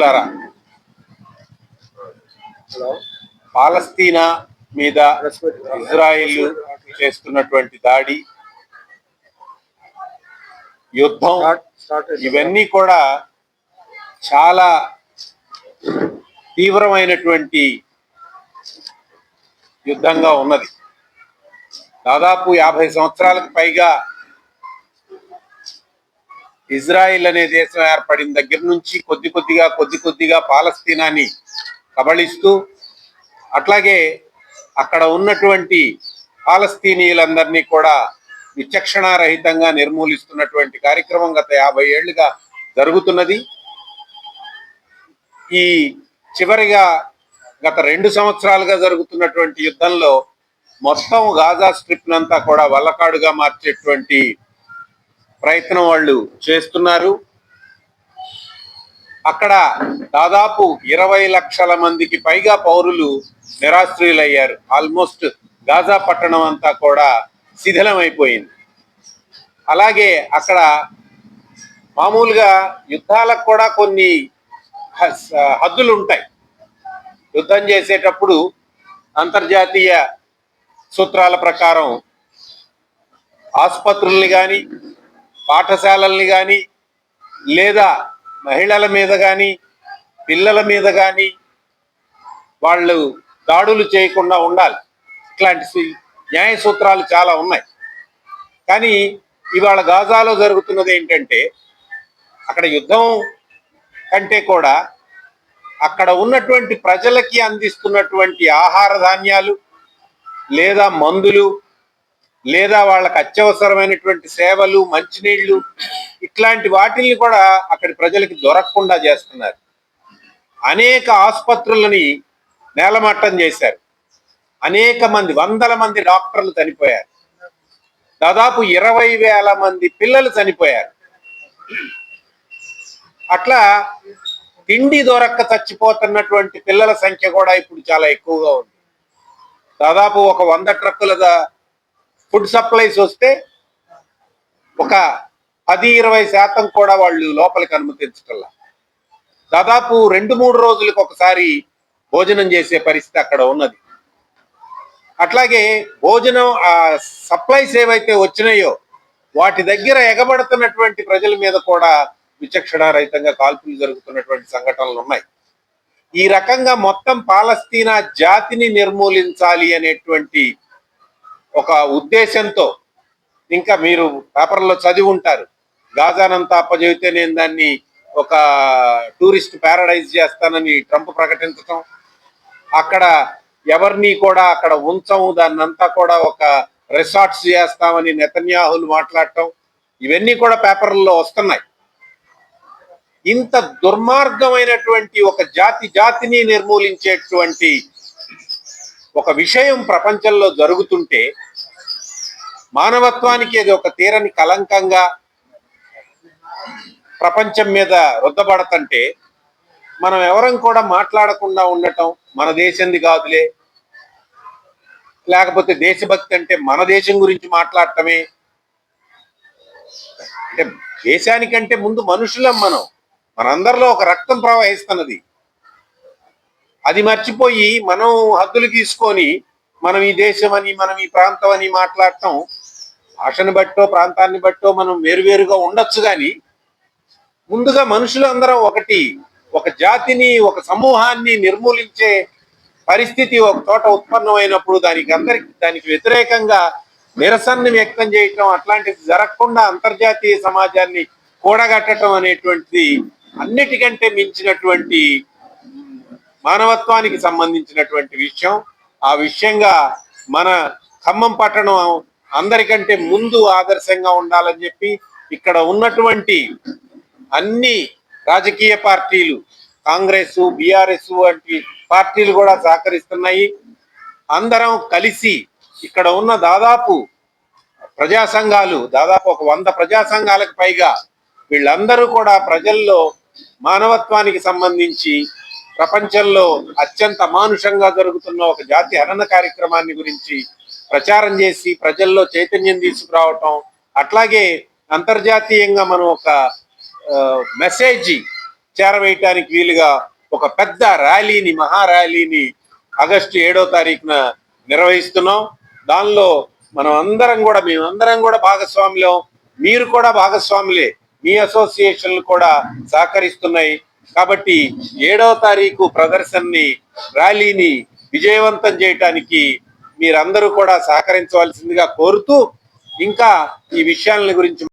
మిత్రులారా. పాలస్తీనా మీద ఇజ్రాయిల్ చేస్తున్నటువంటి దాడి యుద్ధం ఇవన్నీ కూడా చాలా తీవ్రమైనటువంటి యుద్ధంగా ఉన్నది. దాదాపు యాభై సంవత్సరాలకు పైగా ఇజ్రాయిల్ అనే దేశం ఏర్పడిన దగ్గర నుంచి కొద్ది కొద్దిగా కొద్ది కొద్దిగా పాలస్తీనాని కబళిస్తూ అట్లాగే అక్కడ ఉన్నటువంటి పాలస్తీనీయులందరినీ కూడా విచక్షణారహితంగా నిర్మూలిస్తున్నటువంటి కార్యక్రమం గత యాభై ఏళ్ళుగా జరుగుతున్నది. ఈ చివరిగా గత రెండు సంవత్సరాలుగా జరుగుతున్నటువంటి యుద్ధంలో మొత్తం గాజా స్ట్రిప్ నంతా కూడా వల్లకాడుగా మార్చేటువంటి ప్రయత్నం వాళ్ళు చేస్తున్నారు. అక్కడ దాదాపు ఇరవై లక్షల మందికి పైగా పౌరులు నిరాశ్రయులయ్యారు. ఆల్మోస్ట్ గాజా పట్టణం అంతా కూడా శిథిలమైపోయింది. అలాగే అక్కడ మామూలుగా యుద్ధాలకు కూడా కొన్ని హద్దులు ఉంటాయి యుద్ధం చేసేటప్పుడు అంతర్జాతీయ సూత్రాల ప్రకారం ఆసుపత్రుల్ని కానీ పాఠశాలల్ని కానీ లేదా మహిళల మీద కానీ పిల్లల మీద కానీ వాళ్ళు దాడులు చేయకుండా ఉండాలి. ఇట్లాంటి సి- న్యాయ సూత్రాలు చాలా ఉన్నాయి. కానీ ఇవాళ గాజాలో జరుగుతున్నది ఏంటంటే అక్కడ యుద్ధం కంటే కూడా అక్కడ ఉన్నటువంటి ప్రజలకి అందిస్తున్నటువంటి ఆహార ధాన్యాలు లేదా మందులు లేదా వాళ్ళకి అత్యవసరమైనటువంటి సేవలు మంచినీళ్ళు ఇట్లాంటి వాటిల్ని కూడా అక్కడి ప్రజలకి దొరకకుండా చేస్తున్నారు. అనేక ఆసుపత్రులని నేలమట్టం చేశారు. అనేక మంది వందల మంది డాక్టర్లు చనిపోయారు. దాదాపు ఇరవై వేల మంది పిల్లలు చనిపోయారు. అట్లా తిండి దొరక్క చచ్చిపోతున్నటువంటి పిల్లల సంఖ్య కూడా ఇప్పుడు చాలా ఎక్కువగా ఉంది. దాదాపు ఒక వంద ట్రక్కుల ఫుడ్ సప్లైస్ వస్తే ఒక పది ఇరవై శాతం కూడా వాళ్ళు లోపలికి అనుమతించటల్లా దాదాపు రెండు మూడు రోజులకు ఒకసారి భోజనం చేసే పరిస్థితి అక్కడ ఉన్నది. అట్లాగే భోజనం ఆ సప్లైస్ ఏవైతే వచ్చినాయో వాటి దగ్గర ఎగబడుతున్నటువంటి ప్రజల మీద కూడా విచక్షణారహితంగా కాల్పులు జరుగుతున్నటువంటి సంఘటనలు ఉన్నాయి. ఈ రకంగా మొత్తం పాలస్తీనా జాతిని నిర్మూలించాలి అనేటువంటి ఒక ఉద్దేశంతో ఇంకా మీరు పేపర్లో చదివి ఉంటారు గాజానంతా అప్పచెబితే నేను దాన్ని ఒక టూరిస్ట్ ప్యారడైజ్ చేస్తానని ట్రంప్ ప్రకటించటం. అక్కడ ఎవరిని కూడా అక్కడ ఉంచము దాన్నంతా కూడా ఒక రిసార్ట్స్ చేస్తామని నెతన్యాహులు మాట్లాడటం. ఇవన్నీ కూడా పేపర్లలో వస్తున్నాయి. ఇంత దుర్మార్గమైనటువంటి ఒక జాతి జాతిని నిర్మూలించేటువంటి ఒక విషయం ప్రపంచంలో జరుగుతుంటే మానవత్వానికి అది ఒక తీరని కలంకంగా ప్రపంచం మీద రుద్దబడతంటే మనం ఎవరం కూడా మాట్లాడకుండా ఉండటం మన దేశంది కాదులే. లేకపోతే దేశభక్తి అంటే మన దేశం గురించి మాట్లాడటమే. అంటే దేశానికంటే ముందు మనుషులం మనం. మనందరిలో ఒక రక్తం ప్రవహిస్తున్నది. అది మర్చిపోయి మనం హద్దులు గీసుకొని మనం ఈ దేశం అని మనం ఈ ప్రాంతం అని మాట్లాడటం భాషను బట్టో ప్రాంతాన్ని బట్టో మనం వేరువేరుగా ఉండొచ్చు కానీ ముందుగా మనుషులందరం ఒకటి ఒక జాతిని ఒక సమూహాన్ని నిర్మూలించే పరిస్థితి ఒక చోట ఉత్పన్నమైనప్పుడు దానికి అందరికి దానికి వ్యతిరేకంగా నిరసనను వ్యక్తం చేయటం అట్లాంటిది జరగకుండా అంతర్జాతీయ సమాజాన్ని కూడగట్టడం అనేటువంటిది అన్నిటికంటే మించినటువంటి మానవత్వానికి సంబంధించినటువంటి విషయం. ఆ విషయంగా మన ఖమ్మం పట్టణం అందరికంటే ముందు ఆదర్శంగా ఉండాలని చెప్పి ఇక్కడ ఉన్నటువంటి అన్ని రాజకీయ పార్టీలు కాంగ్రెస్ బీఆర్ఎస్ వంటి పార్టీలు కూడా సహకరిస్తున్నాయి. అందరం కలిసి ఇక్కడ ఉన్న దాదాపు ప్రజా సంఘాలు దాదాపు ఒక వంద ప్రజా సంఘాలకు పైగా వీళ్ళందరూ కూడా ప్రజల్లో మానవత్వానికి సంబంధించి ప్రపంచంలో అత్యంత అమానుషంగా జరుగుతున్న ఒక జాతి హరణ కార్యక్రమాన్ని గురించి ప్రచారం చేసి ప్రజల్లో చైతన్యం తీసుకురావటం అట్లాగే అంతర్జాతీయంగా మనం ఒక మెసేజ్ చేరవేయటానికి వీలుగా ఒక పెద్ద ర్యాలీని మహా ర్యాలీని ఆగస్టు ఏడో తారీఖున నిర్వహిస్తున్నాం. దానిలో మనం అందరం కూడా మేమందరం కూడా భాగస్వాములం. మీరు కూడా భాగస్వాములే. మీ అసోసియేషన్లు కూడా సహకరిస్తున్నాయి. కాబట్టి ఏడవ తారీఖు ప్రదర్శనని ర్యాలీని విజయవంతం చేయటానికి మీరందరూ కూడా సహకరించవలసిందిగా కోరుతూ ఇంకా ఈ విషయాల గురించి